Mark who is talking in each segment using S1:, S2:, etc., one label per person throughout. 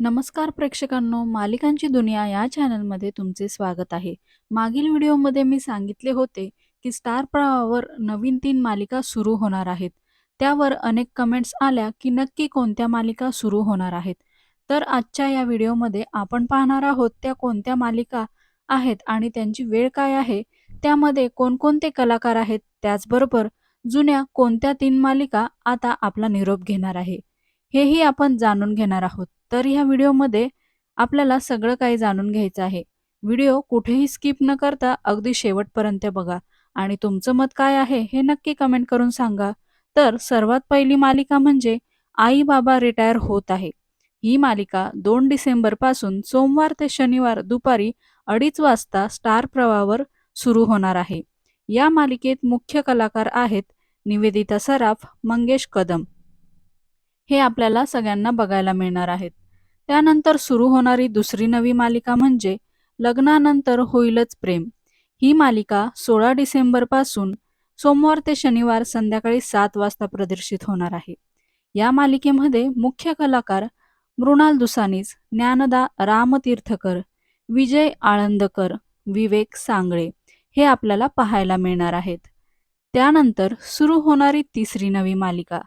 S1: नमस्कार प्रेक्षकांनो मालिकांची दुनिया या चॅनलमध्ये तुमचे स्वागत आहे. मागील व्हिडिओमध्ये मी सांगितले होते की स्टार प्रवाहावर नवीन तीन मालिका सुरू होणार आहेत. त्यावर अनेक कमेंट्स आल्या की नक्की कोणत्या मालिका सुरू होणार आहेत. तर आजच्या या व्हिडिओमध्ये आपण पाहणार आहोत त्या कोणत्या मालिका आहेत आणि त्यांची वेळ काय आहे त्यामध्ये कोणकोणते कलाकार आहेत त्याचबरोबर जुन्या कोणत्या तीन मालिका आता आपला निरोप घेणार आहे. हेही आपण जाणून घेणार आहोत. तर ह्या व्हिडिओमध्ये आपल्याला सगळं काही जाणून घ्यायचं आहे. व्हिडिओ कुठेही स्किप न करता अगदी शेवटपर्यंत बघा. आणि तुमचं मत काय आहे हे नक्की कमेंट करून सांगा. तर सर्वात पहिली मालिका म्हणजे आई बाबा रिटायर होत आहे. ही मालिका दोन डिसेंबरपासून सोमवार ते शनिवार दुपारी अडीच वाजता स्टार प्रवाहावर सुरू होणार आहे. या मालिकेत मुख्य कलाकार आहेत निवेदिता सराफ मंगेश कदम. हे आपल्याला सगळ्यांना बघायला मिळणार आहेत. त्यानंतर सुरू होणारी दुसरी नवी मालिका म्हणजे लग्नानंतर होईलच प्रेम. ही मालिका सोळा डिसेंबरपासून सोमवार ते शनिवार संध्याकाळी सात वाजता प्रदर्शित होणार आहे. या मालिकेमध्ये मुख्य कलाकार मृणाल दुसानीस ज्ञानदा रामतीर्थकर विजय आळंदकर विवेक सांगळे हे आपल्याला पाहायला मिळणार आहेत. त्यानंतर सुरू होणारी तिसरी नवी मालिका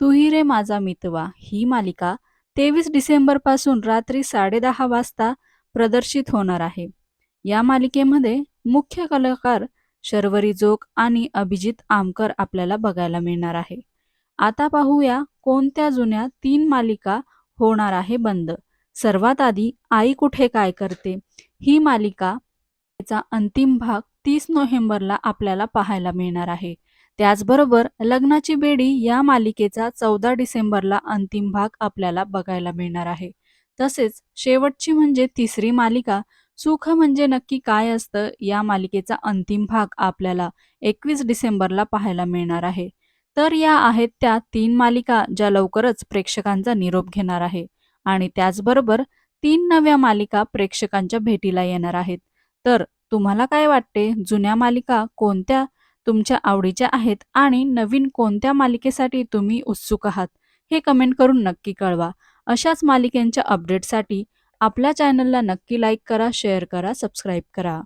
S1: तुही रे माझा मितवा ही मालिका तेवीस डिसेंबरपासून रात्री साडेदहा वाजता प्रदर्शित होणार आहे. या मालिकेमध्ये मुख्य कलाकार शर्वरी जोग आणि अभिजित आमकर आपल्याला बघायला मिळणार आहे. आता पाहूया कोणत्या जुन्या तीन मालिका होणार आहे बंद. सर्वात आधी आई कुठे काय करते? ही मालिका चा अंतिम भाग तीस नोव्हेंबरला आपल्याला पाहायला मिळणार आहे. त्याचबरोबर लग्नाची बेडी या मालिकेचा चौदा डिसेंबरला अंतिम भाग आपल्याला बघायला मिळणार आहे. तसेच शेवटची म्हणजे तिसरी मालिका सुख म्हणजे नक्की काय असतं या मालिकेचा अंतिम भाग आपल्याला एकवीस डिसेंबरला पाहायला मिळणार आहे. तर या आहेत त्या तीन मालिका ज्या लवकरच प्रेक्षकांचा निरोप घेणार आहे. आणि त्याचबरोबर तीन नव्या मालिका प्रेक्षकांच्या भेटीला येणार आहेत. तर तुम्हाला काय वाटते? जुन्या मालिका कोणत्या? तुमच्या आवडीच्या आहेत आणि नवीन कोणत्या मालिकेसाठी तुम्ही उत्सुक आहात हे कमेंट करून नक्की कळवा. अशाच मालिकेंच्या अपडेटसाठी आपल्या चॅनलला नक्की लाईक करा शेअर करा सबस्क्राईब करा.